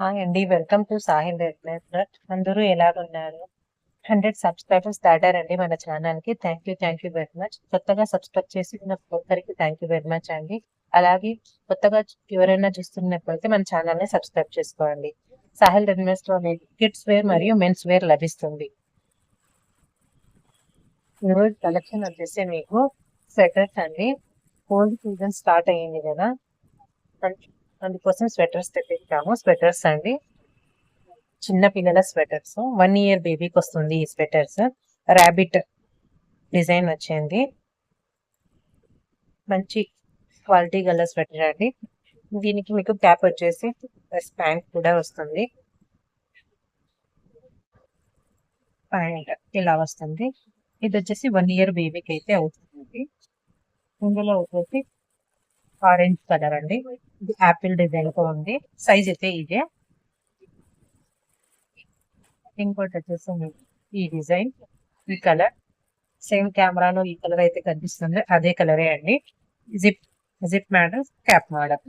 Hi అండి. Welcome to Sahil రెడ్నెట్ అందరూ ఎలాగున్నారు? Hundred subscribers దాటారండి మన ఛానల్కి. Thank you thank you very much. కొత్తగా సబ్స్క్రైబ్ చేసిన ఒక్కరికి థ్యాంక్ యూ వెరీ మచ్ అండి. అలాగే కొత్తగా ఎవరైనా చూస్తున్నట్లయితే మన ఛానల్ని సబ్స్క్రైబ్ చేసుకోండి. సాహిల్ రెడ్నెట్ కిడ్స్ వేర్ మరియు మెన్స్ వేర్ లభిస్తుంది. ఈరోజు కలెక్షన్ వచ్చేసి మీకు స్వెటర్స్ అండి. కోల్డ్ సీజన్ స్టార్ట్ అయ్యింది కదా. అందుకోసం స్వెటర్స్ తెప్పించాము స్వెటర్స్ అండి. చిన్న పిల్లల స్వెటర్స్. వన్ ఇయర్ బేబీకి వస్తుంది ఈ స్వెటర్స్. ర్యాబిట్ డిజైన్ వచ్చింది మంచి క్వాలిటీ గల స్వెటర్ అండి. దీనికి మీకు క్యాప్ వచ్చేసి ప్యాంట్ కూడా వస్తుంది. ప్యాంట్ ఇలా వస్తుంది. ఇది వచ్చేసి వన్ ఇయర్ బేబీకి అయితే అవుతుంది. ఇందులో వచ్చేసి ఆరెంజ్ కలర్ అండి. ఇది యాపిల్ డిజైన్తో ఉంది. సైజ్ అయితే ఇదే. ఇంకోటి వచ్చేసి ఈ డిజైన్ ఈ కలర్. సేమ్ కెమెరాలో ఈ కలర్ అయితే కనిపిస్తుంది. అదే కలరే అండి. Zip zip model cap model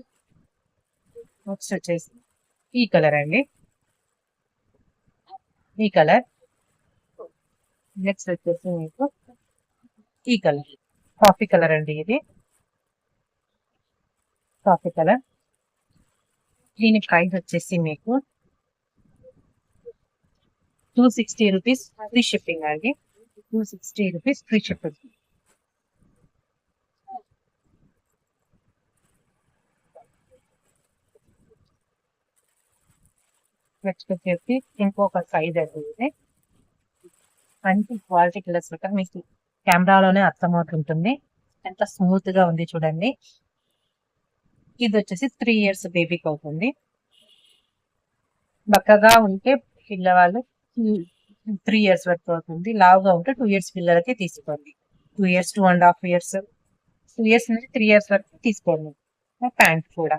next వచ్చేసి ఈ కలర్ అండి. ఈ కలర్. నెక్స్ట్ వచ్చేసి మీకు ఈ కలర్. కాఫీ కలర్ అండి ఇది. కాఫీ కలర్ దీని ప్రైస్ వచ్చేసి మీకు two sixty rupees free shipping అండి. Two sixty rupees free shipping next వచ్చేసి ఇంకొక సైజ్ అండి ఇది. మంచి క్వాలిటీ కలర్స్ మీకు కెమెరాలోనే అర్థమవుతుంటుంది. ఎంత స్మూత్గా ఉంది చూడండి. ఇది వచ్చేసి త్రీ ఇయర్స్ బేబీకి అవుతుంది బక్కగా ఉంటే పిల్లవాళ్ళు త్రీ ఇయర్స్ వరకు అవుతుంది. లావుగా ఉంటే టూ ఇయర్స్ పిల్లలకి తీసుకోండి. Two years two and half years two years నుంచి త్రీ ఇయర్స్ వరకు తీసుకోండి. ప్యాంట్ కూడా.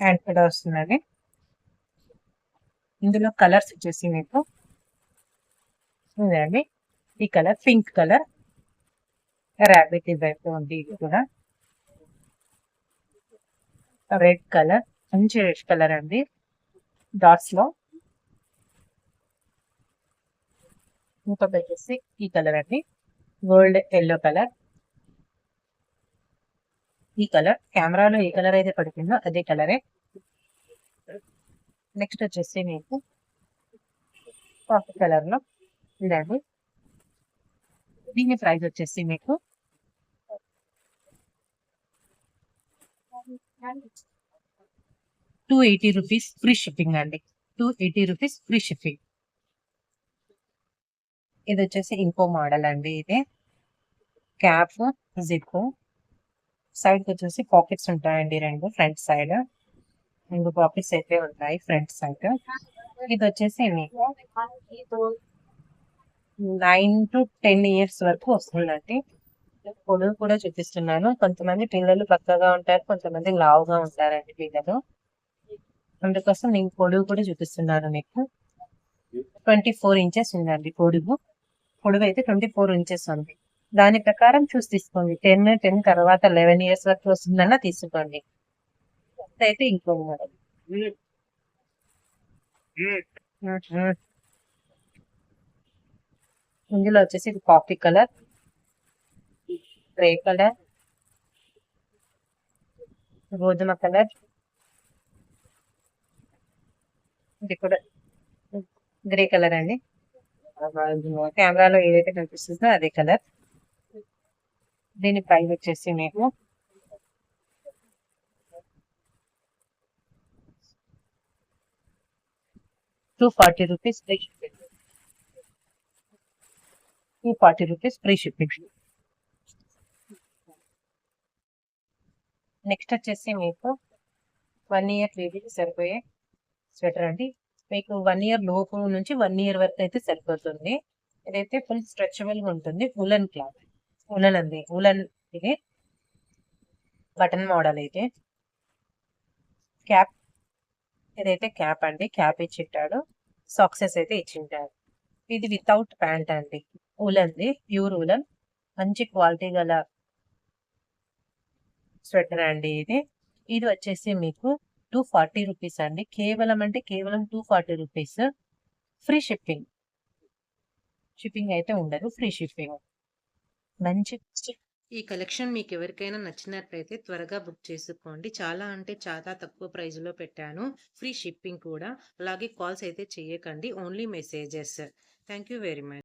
ప్యాంట్ కూడా వస్తుందండి. ఇందులో కలర్స్ వచ్చేసి మీకు ఇదండి ఈ colour pink colour. Rabbit design ఉంది ఇది కూడా. రెడ్ కలర్ మంచి రెడ్ కలర్ అండి. డాట్స్లో ఇంకొకటి వచ్చేసి ఈ కలర్ అండి. Gold yellow colour. ఈ కలర్ కెమెరాలో ఏ కలర్ అయితే పడుతుందో అదే కలరే. నెక్స్ట్ వచ్చేసి మీకు కాఫీ కలర్లో ఇదండి. దీని ప్రైస్ వచ్చేసి మీకు two eighty rupees free shipping అండి. Two eighty rupees free shipping. ఇది వచ్చేసి ఇంకో మోడల్ అండి ఇది. క్యాప్ జిప్ సైడ్ వచ్చేసి పాకెట్స్ ఉంటాయండి రెండు ఫ్రంట్ సైడ్. రెండు పాకెట్స్ అయితే ఉంటాయి ఫ్రంట్ సైడ్. ఇది వచ్చేసి నైన్ టు టెన్ ఇయర్స్ వరకు వస్తుందండి. పొడుగు కూడా చూపిస్తున్నాను. కొంతమంది పిల్లలు పక్కగా ఉంటారు కొంతమంది లావుగా ఉంటారండి పిల్లలు. అందుకోసం నేను పొడుగు కూడా చూపిస్తున్నాను మీకు. ట్వంటీ ఫోర్ ఇంచెస్ ఉందండి పొడుగు. పొడుగు అయితే ట్వంటీ ఫోర్ ఇంచెస్ ఉంది. దాని ప్రకారం చూసి తీసుకోండి. టెన్ టెన్ తర్వాత లెవెన్ ఇయర్స్ వరకు వస్తుందన్నా తీసుకోండి. అయితే ఇంకో మోడల్. ఇందులో వచ్చేసి ఇది కాఫీ కలర్. గ్రే కలర్ గోధుమ కలర్ ఇది కూడా గ్రే కలర్ అండి. కెమెరాలో ఏదైతే కనిపిస్తుందో అదే కలర్. దీని ప్రైస్ వచ్చేసి మీకు two forty rupees free shipping. Two forty rupees free shipping. Next వచ్చేసి మీకు వన్ ఇయర్ బేబీకి సరిపోయే స్వెటర్ అండి. మీకు వన్ ఇయర్ లోపు నుంచి వన్ ఇయర్ వరకు అయితే సరిపోతుంది. ఇదైతే ఫుల్ స్ట్రెచబుల్గా ఉంటుంది. ఉలన్ క్లాత్ ఉలన్ అంది ఉలన్ ఇది బటన్ మోడల్ అయితే. క్యాప్ ఇదైతే క్యాప్ అండి. క్యాప్ ఇచ్చింటాడు. సాక్సెస్ అయితే ఇచ్చింటాడు. ఇది వితౌట్ ప్యాంట్ అండి. ఉలన్ది ప్యూర్ ఉలన్ మంచి క్వాలిటీ గల స్వెటర్ అండి ఇది. ఇది వచ్చేసి మీకు టూ ఫార్టీ రూపీస్ అండి. కేవలం అంటే కేవలం two forty rupees. Free shipping. Shipping అయితే ఉండదు. Free shipping. మంచి ఈ కలెక్షన్ మీకు ఎవరికైనా నచ్చినట్లయితే త్వరగా బుక్ చేసుకోండి. చాలా అంటే చాలా తక్కువ ప్రైజ్లో పెట్టాను. ఫ్రీ షిప్పింగ్ కూడా. అలాగే కాల్స్ అయితే చేయకండి. Only messages. Thank you very much